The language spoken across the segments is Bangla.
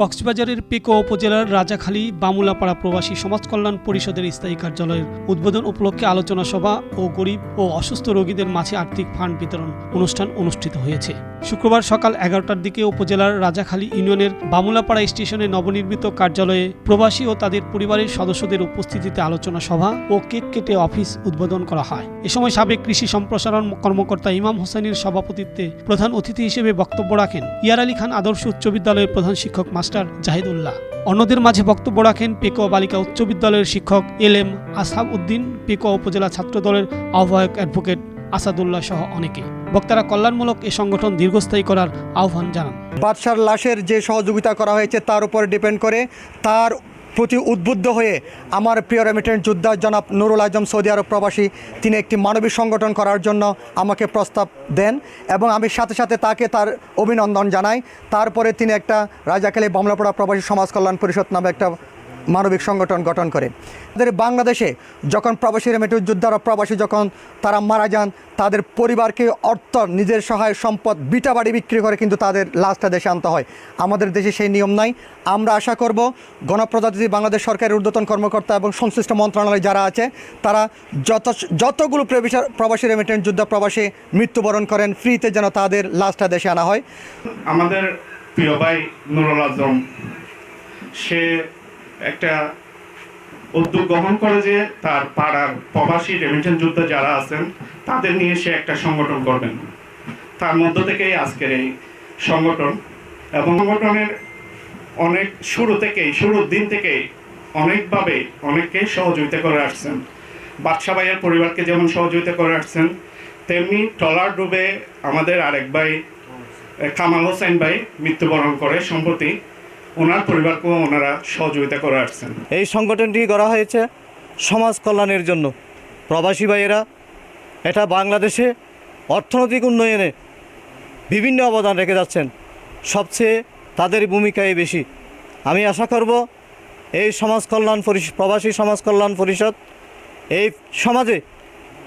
কক্সবাজারের পেকো উপজেলার রাজাখালী বামুলাপাড়া প্রবাসী সমাজ কল্যাণ পরিষদের স্থায়ী কার্যালয়ের উদ্বোধন উপলক্ষে আলোচনা সভা ও গরিব ও অসুস্থ রোগীদের মাঝে আর্থিক ফান্ড বিতরণ অনুষ্ঠান অনুষ্ঠিত হয়েছে। শুক্রবার সকাল এগারোটার দিকে উপজেলার রাজাখালী ইউনিয়নের বামুলাপাড়া স্টেশনে নবনির্মিত কার্যালয়ে প্রবাসী ও তাদের পরিবারের সদস্যদের উপস্থিতিতে আলোচনা সভা ও কেক কেটে অফিস উদ্বোধন করা হয়। এ সময় সাবেক কৃষি সম্প্রসারণ কর্মকর্তা ইমাম হোসেনের সভাপতিত্বে প্রধান অতিথি হিসেবে বক্তব্য রাখেন ইয়ার আলী খান আদর্শ উচ্চ বিদ্যালয়ের প্রধান শিক্ষক মাস্টার জাহিদুল্লাহ। অন্যদের মাঝে বক্তব্য রাখেন পেকো বালিকা উচ্চ বিদ্যালয়ের শিক্ষক এল এম আসহাব উদ্দিন পেকো উপজেলা ছাত্র দলের আহ্বায়ক অ্যাডভোকেট আসাদুল্লাহ সহ অনেকে। বক্তারা কল্যাণমূলক এ সংগঠন দীর্ঘস্থায়ী করার আহ্বান জানান। বাদশার লাশের যে সহযোগিতা করা হয়েছে তার উপর ডিপেন্ড করে তার প্রতি উদ্বুদ্ধ হয়ে আমার প্রিয় রেমিটেন্ট যোদ্ধা জনাব নুরুল আজম সৌদি আরব প্রবাসী, তিনি একটি মানবিক সংগঠন করার জন্য আমাকে প্রস্তাব দেন এবং আমি সাথে সাথে তাকে তার অভিনন্দন জানাই। তারপরে তিনি একটা রাজাখালী বামলাপড়া প্রবাসী সমাজ কল্যাণ পরিষদ নামে একটা মানবিক সংগঠন গঠন করে। তাদের বাংলাদেশে যখন প্রবাসী রেমিটেন্স যোদ্ধারা প্রবাসী যখন তারা মারা যান, তাদের পরিবারকে অর্থ, নিজের সহায় সম্পদ, বিটা বাড়ি বিক্রি করে কিন্তু তাদের লাশটা দেশে আনতে হয়। আমাদের দেশে সেই নিয়ম নাই। আমরা আশা করব গণপ্রজাতন্ত্রী বাংলাদেশ সরকারের ঊর্ধ্বতন কর্মকর্তা এবং সংশ্লিষ্ট মন্ত্রণালয় যারা আছে, তারা যত, যতগুলো প্রবাসী- রেমিটেন্স যোদ্ধা প্রবাসী মৃত্যুবরণ করেন, ফ্রিতে যেন তাদের লাশটা দেশে আনা হয়। আমাদের প্রিয় ভাই নুরুল আজম, সে একটা উদ্যোগ গ্রহণ করে যে তার পাড়ার প্রবাসী রেমিটেন্স যোদ্ধা যারা আছেন, তাদের নিয়ে সে একটা সংগঠন করবেন। তার মধ্য থেকেই আজকের এই সংগঠন এবং সংগঠনের অনেক শুরু থেকেই, শুরুর দিন থেকেই অনেকভাবে অনেককে সহযোগিতা করে আসছেন। বাদশা ভাইয়ের পরিবারকে যেমন সহযোগিতা করে আসছেন, তেমনি ট্রলার ডুবে আমাদের আরেক ভাই, কামাল হোসেন ভাই মৃত্যুবরণ করে সম্প্রতি। ওনার পরিবারকেও ওনারা সহযোগিতা করে আসছেন। এই সংগঠনটি করা হয়েছে সমাজ কল্যাণের জন্য। প্রবাসী ভাইয়েরা, এটা বাংলাদেশে অর্থনৈতিক উন্নয়নে বিভিন্ন অবদান রেখে যাচ্ছেন। সবচেয়ে তাদের ভূমিকাই বেশি। আমি আশা করব এই সমাজ কল্যাণ পরিষ- প্রবাসী সমাজ কল্যাণ পরিষদ এই সমাজে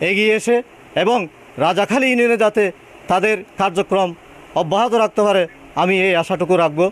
এগিয়ে এসে এবং রাজাখালী ইউনিয়নে যাতে তাদের কার্যক্রম অব্যাহত রাখতে পারে, আমি এই আশাটুকু রাখব।